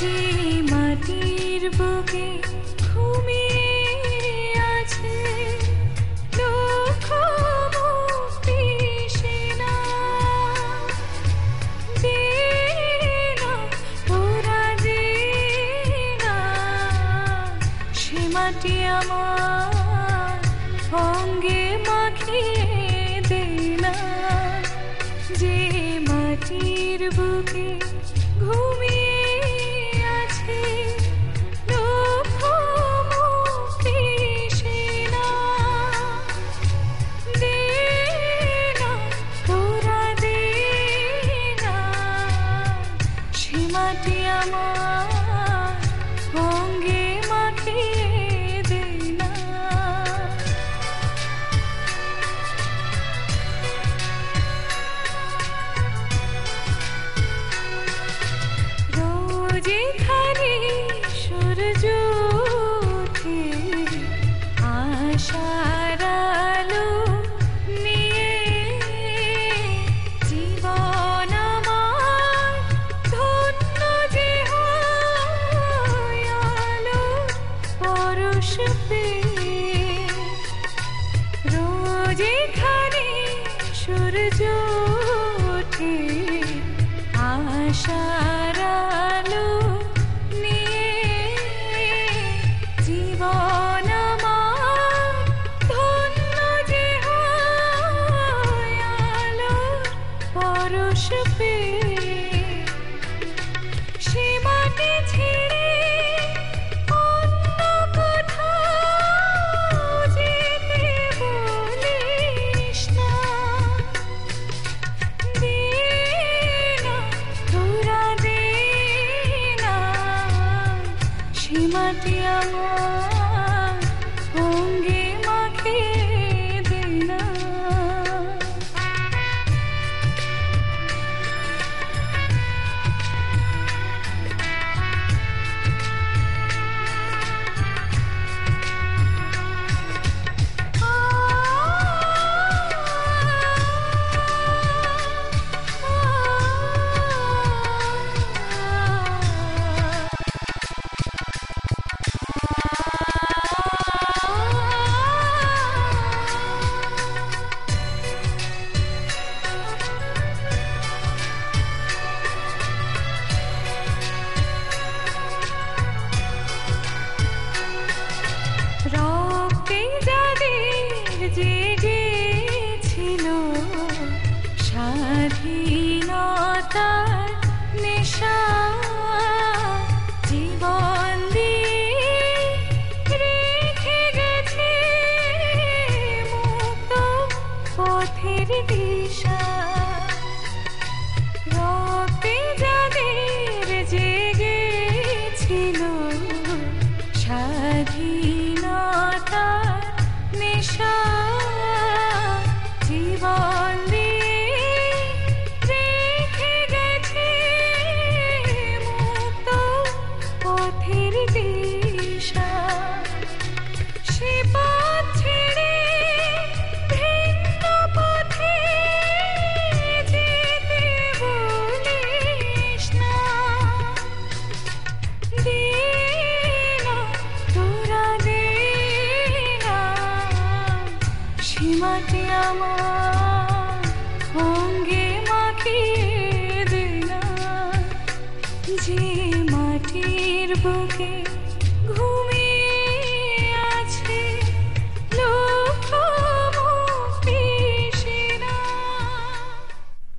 যে মাটির বুকে ঘুমিয়ে আছে সেনা মাটি আমার মাটি সূর্য ওঠে আশার আলো নিয়ে জীবন আমার ধন্য যে আলো পরশ পেয়ে সে মাটি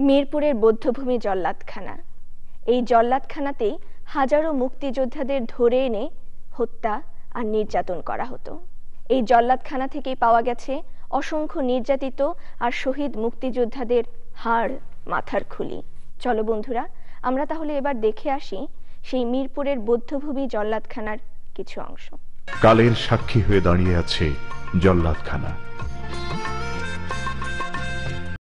মিরপুরের বৌদ্ধভূমি জল্লাদখানা। এই জল্লাদখানাতেই হাজারো মুক্তিযোদ্ধাদের ধরে এনে হত্যা আর নির্যাতন করা হতো। এই জল্লাদখানা থেকেই পাওয়া গেছে অসংখ্য নির্যাতিত আর শহীদ মুক্তিযোদ্ধাদের হাড় মাথার খুলি। চলো বন্ধুরা, আমরা তাহলে এবার দেখে আসি সেই মিরপুরের বৌদ্ধভূমি জল্লাদখানার কিছু অংশ। কালের সাক্ষী হয়ে দাঁড়িয়ে আছে জল্লাদখানা।